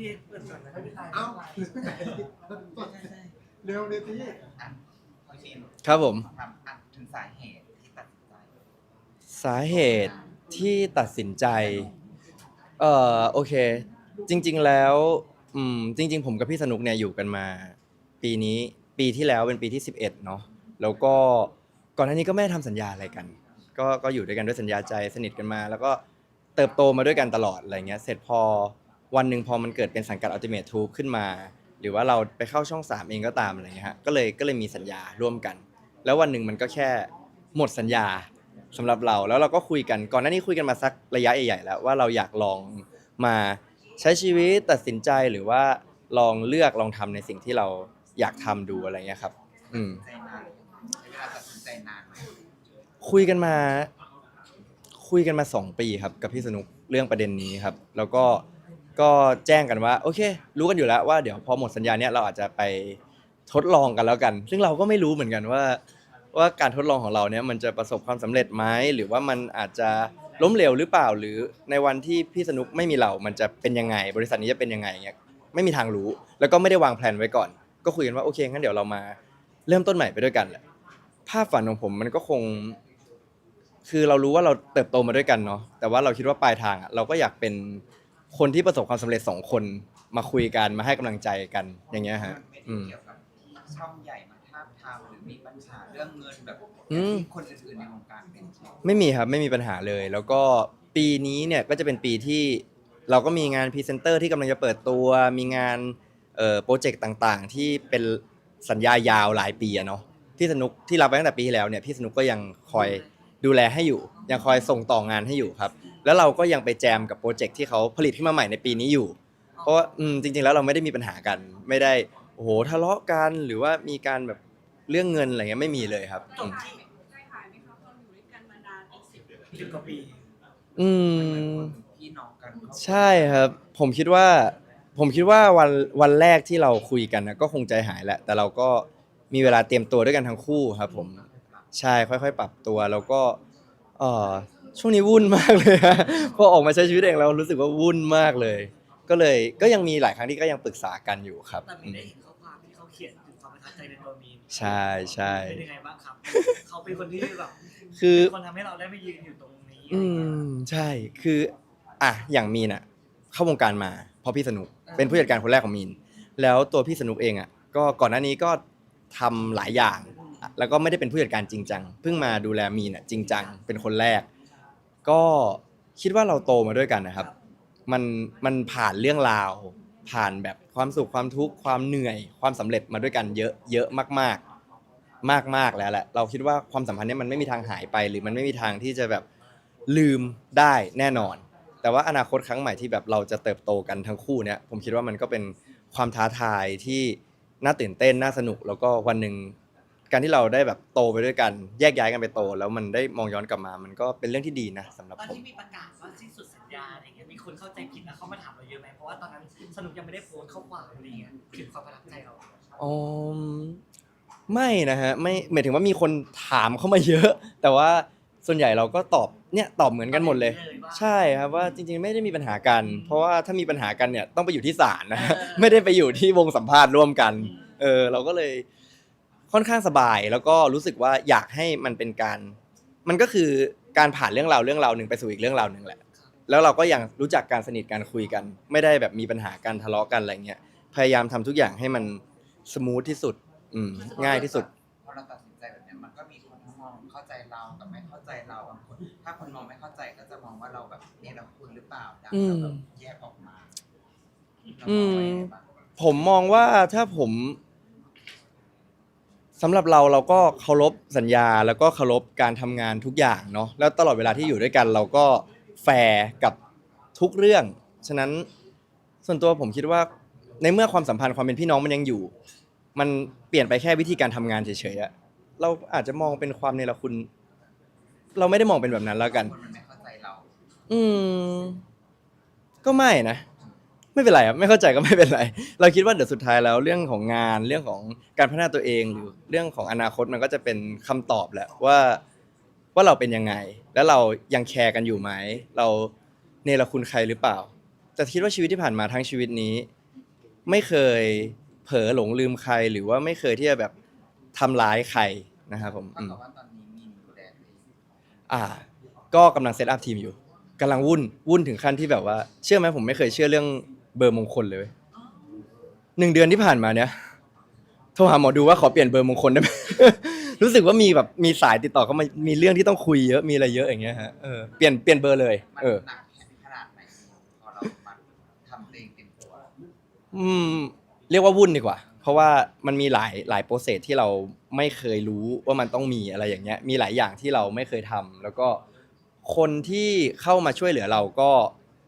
พี่เปิดก่อนนะพี่เอ้าเร็วเลยพี่อะโอเคครับผม ถามอะถึงสาเหตุที่ตัดสินใจสาเหตุที่ตัดสินใจ เอ่อโอเค จริง ๆแล้วอืมจริง ๆ ผมกับพี่สนุกเนี่ยอยู่กันมา ปีนี้ปีที่แล้วเป็นปีที่ 11 เนาะแล้วก็ก่อนหน้านี้ก็ไม่ได้ทำสัญญาอะไรกัน ก็ก็อยู่ด้วยกันด้วยสัญญาใจสนิทกันมา แล้วก็เติบโตมาด้วยกันตลอดอะไรเงี้ย เสร็จพอ วันหนึ่งพอมันเกิดเป็นสังกัด Ultimate Troop ขึ้นมา หรือว่าเราไปเข้าช่อง 3 เองก็ตามอะไรเงี้ยฮะก็เลยก็เลยมีสัญญาร่วมกัน แล้ววันหนึ่งมันก็แค่หมดสัญญาสำหรับเราแล้วเราก็คุยกันก่อนหน้านี้คุยกันมาสักระยะใหญ่ๆแล้วว่าเราอยากลองมาใช้ชีวิตตัดสินใจหรือว่าลองเลือกลองทำในสิ่งที่เราอยากทำดูอะไรเงี้ยครับ อืมใจนานใช้เวลาตัดสินใจนานไหมคุยกันมา คุยกันมาสองปีครับ กับพี่สนุกเรื่องประเด็นนี้ครับ แล้วก็ ก็แจ้งกันว่าโอเค รู้กันอยู่แล้วว่าเดี๋ยวพอหมดสัญญาเนี้ยเราอาจจะไปทดลองกันแล้วกัน ซึ่งเราก็ไม่รู้เหมือนกันว่า ว่าการทดลองของเราเนี้ยมันจะประสบความสำเร็จไหมหรือว่ามันอาจจะล้มเหลวหรือเปล่าหรือในวันที่พี่สนุกไม่มีเรามันจะเป็นยังไง บริษัทนี้จะเป็นยังไงเงี้ยไม่มีทางรู้ แล้วก็ไม่ได้วางแผนไว้ก่อน ก็คุยกันว่าโอเคงั้นเดี๋ยวเรามา เริ่มต้นใหม่ไปด้วยกันแหละภาพฝันของผมมันก็คง คือเรารู้ว่าเราเติบโตมาด้วยกันเนาะแต่ว่าเราคิดว่าปลายทางอะเราก็อยากเป็น คนที่ประสบความสำเร็จสองคนมาคุยกันมาให้กำลังใจกันอย่างเงี้ยฮะ ไม่อืได้ม เกี่ยวกับที่ช่องใหญ่มาทาบทามหรือมีปัญหาเรื่องเงินแบบอืม ที่คนอื่นๆในวงการเป็นไม่มีครับ ไม่มีปัญหาเลย แล้วก็ปีนี้เนี่ยก็จะเป็นปีที่เราก็มีงานพรีเซนเตอร์ที่กำลังจะเปิดตัวมีงานเอ่อโปรเจกต์ต่างๆ ที่เป็นสัญญายาวหลายปีอะเนาะพี่สนุกที่รับไปตั้งแต่ปีที่แล้วเนี่ยพี่สนุกก็ยังคอย ดูแลให้อยู่ ยังคอยส่งต่องานให้อยู่ครับ แล้วเราก็ยังไปแจมกับโปรเจกต์ที่เขาผลิตขึ้นมาใหม่ในปีนี้อยู่ เพราะว่าอืมจริง ๆ แล้วเราไม่ได้มีปัญหากัน ไม่ได้โอ้โหทะเลาะกันหรือว่ามีการแบบเรื่องเงินอะไรเงี้ยไม่มีเลยครับอืมใจหายไหมคะตอนอยู่ด้วยกันมานานเป็นสิบสิบกว่าปีอืม พี่น้องกันก็ใช่ครับ ผมคิดว่า ผมคิดว่าวันวันแรกที่เราคุยกันนะก็คงใจหายแหละ แต่เราก็มีเวลาเตรียมตัวด้วยกันทั้งคู่ครับ ผม ใช่ค่อยๆ ปรับตัวแล้วก็เออช่วงนี้วุ่นมากเลยฮะพอออกมาใช้ชีวิตเองเรารู้สึกว่าวุ่นมากเลย ก็เลยก็ยังมีหลายครั้งที่ก็ยังปรึกษากันอยู่ครับแต่อืมีมได้เห็นข้อความที่เขาเขียนถึงความประทับใจในตัวมีนใช่ใช่ เป็นยังไงบ้างครับ เขาเป็นคนที่แบบคือ เป็นคนทำให้เราได้มายืนอยู่ตรงนี้อืมใช่คืออะอย่างมีนอะ เข้าวงการมาเพราะพี่สนุกเป็นผู้จัดการคนแรกของมีน แล้วตัวพี่สนุกเองอะก็ก่อนหน้านี้ก็ทำหลายอย่าง แล้วก็ไม่ได้เป็นผู้จัดการจริงจังเพิ่งมาดูแลมีนอะจริงจังเป็นคนแรก ก็คิดว่าเราโตมาด้วยกันนะครับ มันมันผ่านเรื่องราว ผ่านแบบความสุขความทุกข์ความเหนื่อย ความสำเร็จมาด้วยกันเยอะเยอะมาก ๆ มากๆแล้วแหละ เราคิดว่าความสัมพันธ์เนี้มันไม่มีทางหายไป หรือมันไม่มีทางที่จะแบบลืมได้แน่นอน แต่ว่าอนาคตครั้งใหม่ที่แบบเราจะเติบโตกันทั้งคู่เนี่ยผมคิดว่ามันก็เป็นความท้าทายที่น่าตื่นเต้นน่าสนุก แล้วก็วันหนึ่ง การที่เราได้แบบโตไปด้วยกันแยกย้ายกันไปโต แล้วมันได้มองย้อนกลับมา มันก็เป็นเรื่องที่ดีนะสำหรับตอนผม ที่มีประกาศว่าสิ้นสุดสัญญาอะไรเงี้ยมีคนเข้าใจผิดแล้วเขามาถามเราเยอะไหมเพราะว่าตอนนั้นสนุกยังไม่ได้โพสต์ข้อความอะไรเงี้ยถึงความประทับใจเราอ๋อไม่นะฮะไม่หมายถึงว่ามีคนถามเข้ามาเยอะ แต่ว่าส่วนใหญ่เราก็ตอบเนี่ยตอบเหมือนกันหมดเลยใช่ครับว่าจริงๆไม่ได้มีปัญหากัน เพราะว่าถ้ามีปัญหากันเนี่ยต้องไปอยู่ที่ศาลนะไม่ได้ไปอยู่ที่วงสัมภาษณ์ร่วมกัน เออเราก็เลย ค่อนข้างสบายแล้วก็รู้สึกว่าอยากให้มันเป็นการ มันก็คือการผ่านเรื่องราวเรื่องราวหนึ่งไปสู่อีกเรื่องราวหนึ่งแหละ แล้วเราก็ยังรู้จักการสนิทการคุยกัน ไม่ได้แบบมีปัญหาการทะเลาะกันอะไรเงี้ยพยายามทำทุกอย่างให้มันสมูทที่สุด อืมง่ายที่สุดพอเราตัดสินใจแบบเนี้ยมันก็มีคนที่มองเข้าใจเรากับไม่เข้าใจเราบางคนถ้าคนมองไม่เข้าใจก็จะมองว่าเราแบบเนรคุณหรือเปล่าดังอืมเราแบบแยกออกมาเราอืมองมว่ายังไงบ้างผมมองว่าถ้าผม สำหรับเราเราก็เคารพสัญญาแล้วก็เคารพการทำงานทุกอย่างเนาะแล้วตลอดเวลาที่อยู่ด้วยกันเราก็แฟร์กับทุกเรื่อง ฉะนั้นส่วนตัวผมคิดว่าในเมื่อความสัมพันธ์ความเป็นพี่น้องมันยังอยู่ มันเปลี่ยนไปแค่วิธีการทำงานเฉยๆอะเราอาจจะมองเป็นความเนรคุณ เราไม่ได้มองเป็นแบบนั้นแล้วกัน คนมันไม่เข้าใจเรา อืม ก็ไม่นะ ไม่เป็นไรครับไม่เข้าใจก็ไม่เป็นไร เราคิดว่าเดี๋ยวสุดท้ายแล้วเรื่องของงานเรื่องของการพัฒนาตัวเองหรือเรื่องของอนาคตมันก็จะเป็นคำตอบแหละว่าว่าเราเป็นยังไง แล้วเรายังแคร์กันอยู่ไหมเราเนรคุณใครหรือเปล่า แต่คิดว่าชีวิตที่ผ่านมาทั้งชีวิตนี้ ไม่เคยเผลอหลงลืมใครหรือว่าไม่เคยที่จะแบบทำร้ายใครนะครับผมอืม ว่าตอนนี้มีนดูแลตัวเองอ่า ก็กำลังเซตอัพทีมอยู่กำลังวุ่นวุ่นถึงขั้นที่แบบว่า เชื่อไหมผมไม่เคยเชื่อเรื่อง เบอร์มงคลเลยเว้ยหนึ่งเดือนที่ผ่านมาเนี้ยโทรหาหมอดูว่าขอเปลี่ยนเบอร์มงคลได้ไหม รู้สึกว่ามีแบบมีสายติดต่อเข้ามามีเรื่องที่ต้องคุยเยอะมีอะไรเยอะอย่างเงี้ยฮะเออเปลี่ยนเปลี่ยนเบอร์เลย มันเออ หนักขนาดไหนพอเรามาทำเพลงเต็มตัวอืมเรียกว่าวุ่นดีกว่า เพราะว่ามันมีหลายหลายโปรเซสที่เราไม่เคยรู้ว่ามันต้องมีอะไรอย่างเงี้ย มีหลายอย่างที่เราไม่เคยทำแล้วก็คนที่เข้ามาช่วยเหลือเราก็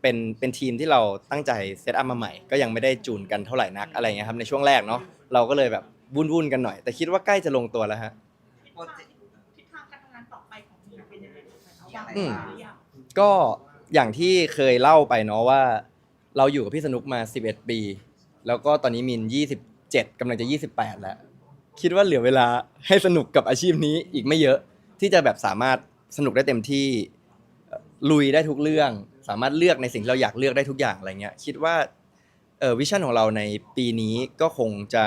เป็นเป็นทีมที่เราตั้งใจเซตอัพมาใหม่ ก็ยังไม่ได้จูนกันเท่าไหร่นักอะไรเงี้ยครับในช่วงแรกเนาะเราก็เลยแบบวุ่นวุ่นๆกันหน่อย แต่คิดว่าใกล้จะลงตัวแล้วฮะ โปรเจกต์ทิศทางการทำงานต่อไปของมีนเป็นยังไงบ้างคะอย่างไรอืม บ้างหรือยังก็อย่างที่เคยเล่าไปเนาะว่า เราอยู่กับพี่สนุกมา 11 ปี แล้วก็ตอนนี้มิน 27กำลังจะ 28 แล้ว คิดว่าเหลือเวลาให้สนุกกับอาชีพนี้อีกไม่เยอะ ที่จะแบบสามารถสนุกได้เต็มที่เอ่อลุยได้ทุกเรื่อง สามารถเลือกในสิ่งที่เราอยากเลือกได้ทุกอย่างอะไรเงี้ยคิดว่าเออวิชั่นของเราในปีนี้ก็คงจะ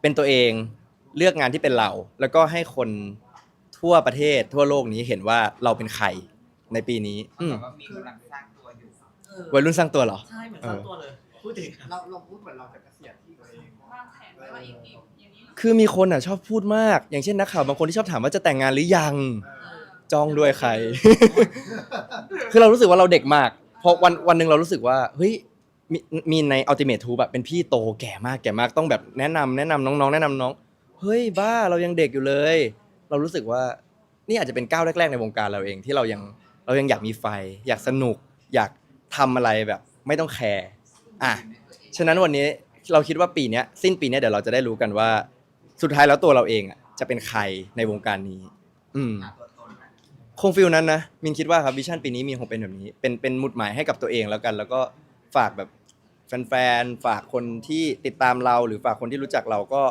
เป็นตัวเองเลือกงานที่เป็นเรา แล้วก็ให้คนทั่วประเทศทั่วโลกนี้เห็นว่าเราเป็นใครในปีนี้เท่าอืมกับว่ามีกำลังสร้างตัวอยู่เออวัยรุ่นสร้างตัวเหรอ ใช่เหมือนสร้างตัวเลย พูดถึงเราเราพูดเหมือนเราจะเกษียณที่ตัวเองวางแผนไว้ว่าอีกอีกอย่างนี้เหรอคือมีคนอะชอบพูดมาก อย่างเช่นนักข่าวบางคนที่ชอบถามว่าจะแต่งงานหรือยัง เออ จองด้วยใคร คือเรารู้สึกว่าเราเด็กมากพอวันวันหนึ่งเรารู้สึกว่าเฮ้ยมีมีในอัลติเมททูแบบเป็นพี่โตแก่มากแก่มากต้องแบบแนะนำแนะนำน้องๆ แนะนำน้อง เฮ้ยบ้าเรายังเด็กอยู่เลย เรารู้สึกว่านี่อาจจะเป็นก้าวแรก ๆ ในวงการเราเองที่เรายังเรายังอยากมีไฟ อยากสนุก อยากทำอะไรแบบ ไม่ต้องแคร์อะฉะนั้นวันนี้เราคิดว่าปีเนี้ยสิ้นปีเนี้ยเดี๋ยวเราจะได้รู้กันว่า สุดท้ายแล้วตัวเราเองอะจะเป็นใครในวงการนี้ อืม ตัว คงฟิลนั้นนะมินคิดว่าครับวิชั่นปีนี้มีคงเป็นแบบนี้ เป็นเป็นหมุดหมายให้กับตัวเองแล้วกัน แล้วก็ฝากแบบแฟนๆฝากคนที่ติดตามเราหรือฝากคนที่รู้จักเราก็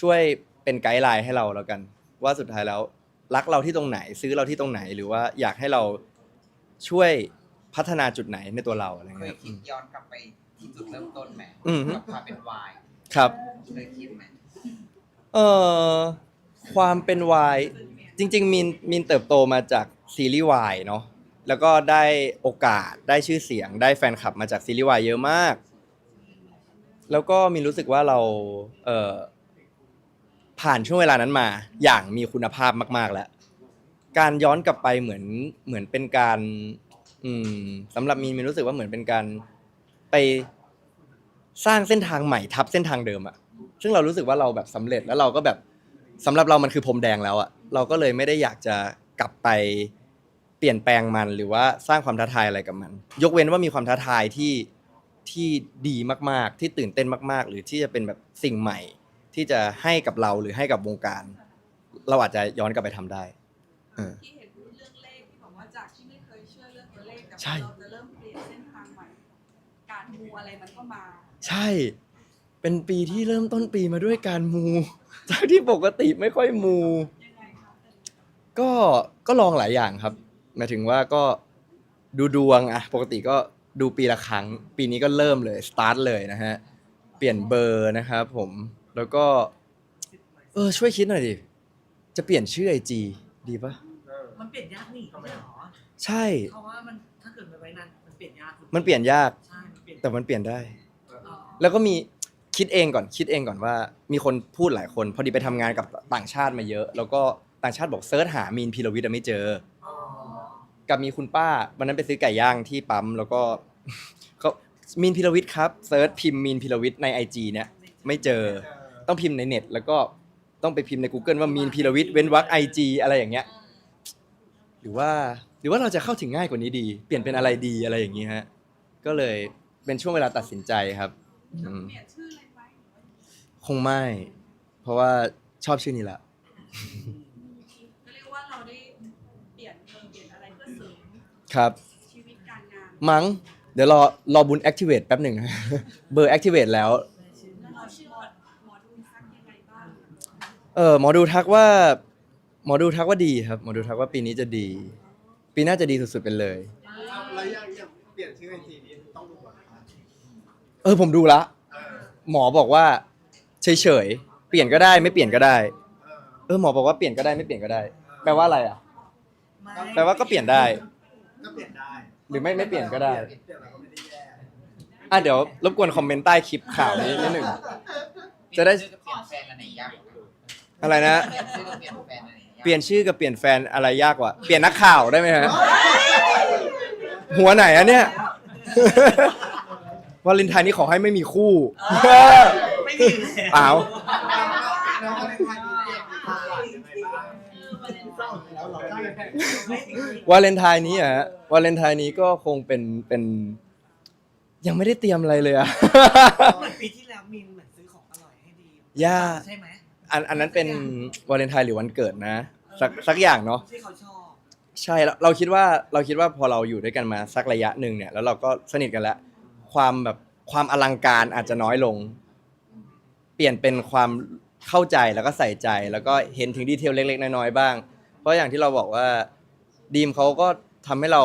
ช่วยเป็นไกด์ไลน์ให้เราแล้วกัน ว่าสุดท้ายแล้วรักเราที่ตรงไหนซื้อเราที่ตรงไหน หรือว่าอยากให้เราช่วยพัฒนาจุดไหนในตัวเราอะไรเคเงี้ยยคิดย้อนกลับไปที่จุดเริ่มต้นไหมอืม กับความเป็นวายครับ เคยคิดไหมเอ่อความเป็นวาย จริง ๆ มินมินเติบโตมาจากซีรีส์วายเนาะแล้วก็ได้โอกาสได้ชื่อเสียงได้แฟนคลับมาจากซีรีส์วายเยอะมาก แล้วก็มินรู้สึกว่าเราเอ่อผ่านช่วงเวลานั้นมา อย่างมีคุณภาพมาก ๆ แล้ว การย้อนกลับไปเหมือนเหมือนเป็นการ อืมสำหรับมินมินรู้สึกว่าเหมือนเป็นการไปสร้างเส้นทางใหม่ทับเส้นทางเดิมอะซึ่งเรารู้สึกว่าเราแบบสำเร็จแล้วเราก็แบบ สำหรับเรามันคือพรมแดงแล้วอะเราก็เลยไม่ได้อยากจะกลับไปเปลี่ยนแปลงมันหรือว่าสร้างความท้าทายอะไรกับมัน ยกเว้นว่ามีความท้าทายที่ที่ดีมากๆ ที่ตื่นเต้นมากๆ หรือที่จะเป็นแบบสิ่งใหม่ ที่จะให้กับเราหรือให้กับวงการ เราอาจจะย้อนกลับไปทำได้เออที่เห็นเรื่องเลขที่บอกว่าจากที่ไม่เคยเชื่อเรื่องตัวเลขแต่ใช่ว่าเราจะเริ่มเปลี่ยนเส้นทางใหม่ การมูอะไรมันก็มา ใช่ เป็นปีที่เริ่มต้นปีมาด้วยการมู จากที่ปกติไม่ค่อยมูยังไงคะก็ก็ลองหลายอย่างครับหมายถึงว่าก็ดูดวงอะปกติก็ดูปีละครั้ง ปีนี้ก็เริ่มเลยสตาร์ทเลยนะฮะเปลี่ยนเบอร์นะครับผมแล้วก็ เออช่วยคิดหน่อยดิจะเปลี่ยนชื่อไอจีดีปะมันเปลี่ยนยากนี่ไม่ใช่หรอใช่ เพราะว่ามันถ้าเกิดไปไว้นานมันเปลี่ยนยากคุณมันเปลี่ยนยาก ใช่มันเปลี่ยนแต่มันเปลี่ยนได้อ๋อแล้วก็มี คิดเองก่อนคิดเองก่อนว่ามีคนพูดหลายคน พอดีไปทำงานกับต่างชาติมาเยอะ แล้วก็ต่างชาติบอกเซิร์ชหามีนพีรวิทย์อะไม่เจอ กับมีคุณป้าวันนั้นไปซื้อไก่ย่างที่ปั๊มแล้วก็ เขามีนพิรวิทย์ครับเซิร์ชพิมพ์มีนพิรวิทย์ใน IG เนี่ยไม่เจอ ต้องพิมพ์ในเน็ต แล้วก็ต้องไปพิมพ์ใน Google ว่ามีนพิรวิทย์เว้นวรรคไอจีอะไรอย่างเงี้ย หรือว่าหรือว่าเราจะเข้าถึงง่ายกว่านี้ดี เปลี่ยนเป็นอะไรดีอะไรอย่างงี้ฮะก็เลยเป็นช่วงเวลาตัดสินใจครับอืม เปลี่ยนชื่อ คงไม่ เพราะว่าชอบชื่อนี้ละ ก็เรียกว่าเราได้เปลี่ยนเบอร์เปลี่ยนอะไรเพื่อเสริมครับ ชีวิตการงานมั้ง เดี๋ยวรอรอบุญ activate แป๊บหนึ่ง เบอร์ activate แล้ว แล้วเราเชื่อหมอดูทักยังไงบ้างเออหมอดูทักว่า หมอดูทักว่าดีครับ หมอดูทักว่าปีนี้จะดี ปีหน้าจะดีสุดๆไปเลยแล้วยังยังเปลี่ยนชื่อไอจีนี้ต้องเออผมดูละเออหมอบอกว่า เฉยๆ เปลี่ยนก็ได้ไม่เปลี่ยนก็ได้เออเออหมอบอกว่าเปลี่ยนก็ได้ไม่เปลี่ยนก็ได้ แปลว่าอะไรอะไม่แปลว่าก็เปลี่ยนได้ ก็เปลี่ยนได้หรือไม่ไม่เปลี่ยนก็ได้ เปลี่ยนเราก็ไม่ได้แย่อะเดี๋ยวรบกวนคอมเมนต์ใต้คลิปข่าวนี้นิดหนึ่ง จะได้ เปลี่ยนชื่อกับเปลี่ยนแฟนอันไหนยากกว่ากันอะไรนะ เปลี่ยนชื่อกับเปลี่ยนแฟนอันไหนยากเปลี่ยนชื่อกับเปลี่ยนแฟนอะไรยากกว่า เปลี่ยนนักข่าวได้ไหมฮะ หัวไหนอะเนี่ย วาเลนไทน์นี้ขอให้ไม่มีคู่ ไม่มีเลยเปล่า แล้วก็ในทางนี้เปลี่ยนทางยังไงบ้างแล้วเราได้แค่วาเลนไทน์นี้อะฮะวาเลนไทน์นี้ก็คงเป็นเป็น ยังไม่ได้เตรียมอะไรเลยอะ เหมือนปีที่แล้วมินเหมือนซื้อของอร่อยให้ดีย่า ใช่ไหมอันอันนั้นเป็นวาเลนไทน์หรือวันเกิดนะ สักสักอย่างเนาะ ที่เขาชอบใช่แล้วเราคิดว่าเราคิดว่าพอเราอยู่ด้วยกันมาสักระยะหนึ่งเนี่ยแล้วเราก็สนิทกันแล้ว ความแบบความอลังการอาจจะน้อยลงเป ลี่ยนเป็นความเข้าใจแล้วก็ใส่ใจ แล้วก็เห็นถึงดีเทลเล็ก ๆ น้อยๆบ้าง เพราะอย่างที่เราบอกว่าดีมเขาก็ทำให้เรา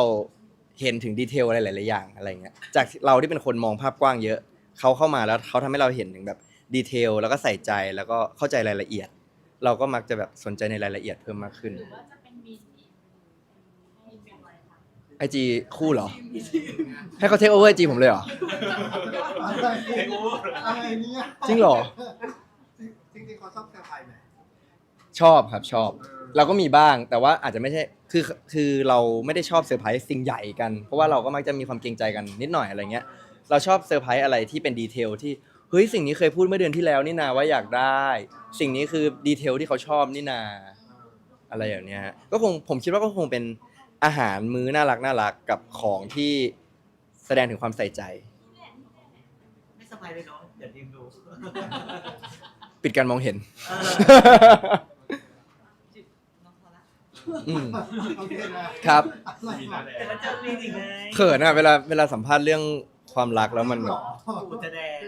เห็นถึงดีเทลอะไรหลายๆอย่างอะไรเงี้ยจากเราที่เป็นคนมองภาพกว้างเยอะเขาเข้ามาแล้วเขาทำให้เราเห็นถึงแบบดีเทลแล้วก็ใส่ใจแล้วก็เข้าใจรายละเอียด เราก็มักจะแบบสนใจในรายละเอียดเพิ่มมากขึ้น หรือว่าจะเป็นมีนอีกให้เป็นอะไรคะ ไอจีคู่เหรอ ให้เขาเทคโอเวอร์ไอจีผมเลยเหรอ อะไรอะไรเนี่ยจริงเหรอ จริงๆเขาชอบเซอร์ไพรส์ไหมชอบครับชอบ เราก็มีบ้างแต่ว่าอาจจะไม่ใช่คือคือเราไม่ได้ชอบเซอร์ไพรส์สิ่งใหญ่กัน เพราะว่าเราก็มักจะมีความเกรงใจกันนิดหน่อยอะไรเงี้ย เราชอบเซอร์ไพรส์อะไรที่เป็นดีเทลที่เฮ้ยสิ่งนี้เคยพูดเมื่อเดือนที่แล้วนี่นาว่าอยากได้ สิ่งนี้คือดีเทลที่เขาชอบนี่นา อะไรอย่างเนี้ยฮะก็คงผมคิดว่าก็คงเป็น อาหารมื้อน่ารักน่ารักกับของที่แสดงถึงความใส่ใจ ไม่สบายเลยเนาะเดี๋ยวดิมดูปิดการมองเห็นจิบน้องพอละโอืมอเคนะครับอะไรหรอแต่มันจะมีอีกไงเขินอะเวลาเวลาสัมภาษณ์เรื่องความรักแล้วมันแบบหูจะแดง